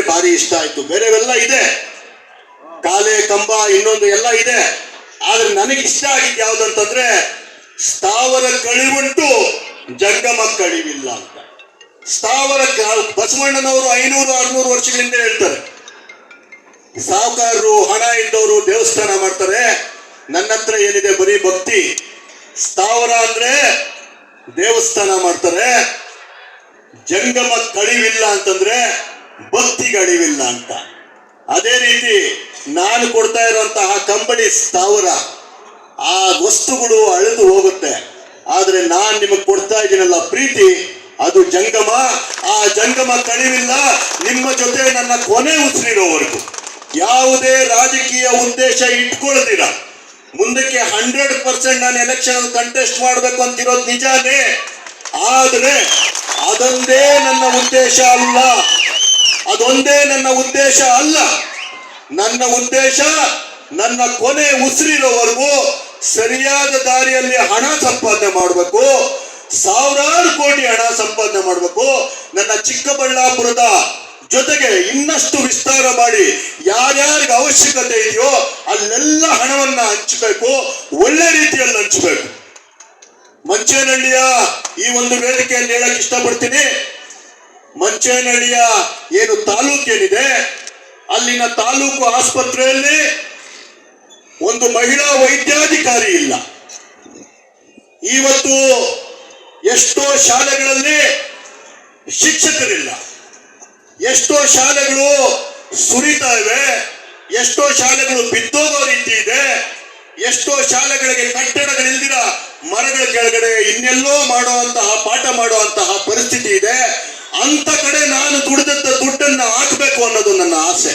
ಭಾರಿ ಇಷ್ಟ ಆಯ್ತು. ಬೇರೆವೆಲ್ಲ ಇದೆ. ಕಾಲೆ ಕಂಬ ಇನ್ನೊಂದು ಎಲ್ಲ ಇದೆ. ಆದ್ರೆ ನನಗೆ ಇಷ್ಟ ಆಗಿದ್ದು ಯಾವ್ದಂತಂದ್ರೆ ಸ್ಥಾವರ ಕಳಿವುಂಟು, ಜಂಗಮ ಕಳಿವಿಲ್ಲ ಅಂತ. ಸ್ಥಾವರ ಬಸವಣ್ಣನವರು ಐನೂರು, ಆರ್ನೂರು ವರ್ಷಗಳಿಂದ ಹೇಳ್ತಾರೆ. ಸಾಹುಕಾರರು ಹಣ ಇದ್ದವರು ದೇವಸ್ಥಾನ ಮಾಡ್ತಾರೆ. ನನ್ನ ಹತ್ರ ಏನಿದೆ ಬರೀ ಭಕ್ತಿ. ಸ್ಥಾವರ ಅಂದ್ರೆ ದೇವಸ್ಥಾನ ಮಾಡ್ತಾರೆ. ಜಂಗಮ ಕಳಿವಿಲ್ಲ ಅಂತಂದ್ರೆ ಭಕ್ತಿಗೆ ಅಳಿವಿಲ್ಲ ಅಂತ. ಅದೇ ರೀತಿ ನಾನು ಕೊಡ್ತಾ ಇರುವಂತಹ ಕಂಬಳಿ ಸ್ಥಾವರ, ಆ ವಸ್ತುಗಳು ಅಳೆದು ಹೋಗುತ್ತೆ. ಆದರೆ ನಾನು ನಿಮಗೆ ಕೊಡ್ತಾ ಇದ್ದೀನಲ್ಲ ಪ್ರೀತಿ, ಅದು ಜಂಗಮ. ಆ ಜಂಗಮ ಕಳಿವಿಲ್ಲ, ನಿಮ್ಮ ಜೊತೆ ನನ್ನ ಕೊನೆ ಉಸಿರಿರೋವರೆಗೂ. ಯಾವುದೇ ರಾಜಕೀಯ ಉದ್ದೇಶ ಇಟ್ಕೊಳ್ಳದಿರ ಮುಂದಕ್ಕೆ ಹಂಡ್ರೆಡ್ ಪರ್ಸೆಂಟ್ ನಾನು ಎಲೆಕ್ಷನ್ ಕಂಟೆಸ್ಟ್ ಮಾಡಬೇಕು ಅಂತಿರೋದು ನಿಜಾನೇ. ಆದರೆ ಅದೊಂದೇ ನನ್ನ ಉದ್ದೇಶ ಅಲ್ಲ. ಅದೊಂದೇ ನನ್ನ ಉದ್ದೇಶ ಅಲ್ಲ. ನನ್ನ ಉದ್ದೇಶ ನನ್ನ ಕೊನೆ ಉಸಿರಿರೋವರೆಗೂ ಸರಿಯಾದ ದಾರಿಯಲ್ಲಿ ಹಣ ಸಂಪಾದನೆ ಮಾಡಬೇಕು. ಸಾವಿರಾರು ಕೋಟಿ ಹಣ ಸಂಪಾದನೆ ಮಾಡಬೇಕು. ನನ್ನ ಚಿಕ್ಕಬಳ್ಳಾಪುರದ ಜೊತೆಗೆ ಇನ್ನಷ್ಟು ವಿಸ್ತಾರ ಮಾಡಿ ಯಾರ್ಯಾರಿಗೆ ಅವಶ್ಯಕತೆ ಇದೆಯೋ ಅಲ್ಲೆಲ್ಲ ಹಣವನ್ನ ಹಂಚಬೇಕು. ಒಳ್ಳೆ ರೀತಿಯಲ್ಲಿ ಹಂಚಬೇಕು. ಮಂಚೇನಹಳ್ಳಿಯ ಈ ಒಂದು ವೇದಿಕೆಯಲ್ಲಿ ಹೇಳಕ್ ಇಷ್ಟಪಡ್ತೀನಿ. ಮಂಚೇನಹಳ್ಳಿಯ ಏನು ತಾಲೂಕೇನಿದೆ ಅಲ್ಲಿನ ತಾಲೂಕು ಆಸ್ಪತ್ರೆಯಲ್ಲಿ ಒಂದು ಮಹಿಳಾ ವೈದ್ಯಾಧಿಕಾರಿ ಇಲ್ಲ. ಇವತ್ತು ಎಷ್ಟೋ ಶಾಲೆಗಳಲ್ಲಿ ಶಿಕ್ಷಕರಿಲ್ಲ. ಎಷ್ಟೋ ಶಾಲೆಗಳು ಸುರಿತಾ ಇವೆ, ಎಷ್ಟೋ ಶಾಲೆಗಳು ಬಿದ್ದೋಗೋ ರೀತಿ ಇದೆ, ಎಷ್ಟೋ ಶಾಲೆಗಳಿಗೆ ಕಟ್ಟಡಗಳಿಲ್ದಿರ ಮರಗಳ ಕೆಳಗಡೆ ಇನ್ನೆಲ್ಲೋ ಮಾಡುವಂತಹ ಪಾಠ ಮಾಡುವಂತಹ ಪರಿಸ್ಥಿತಿ ಇದೆ. ಅಂತ ಕಡೆ ನಾನು ದುಡಿದಂತ ದುಡ್ಡನ್ನ ಹಾಕಬೇಕು ಅನ್ನೋದು ನನ್ನ ಆಸೆ.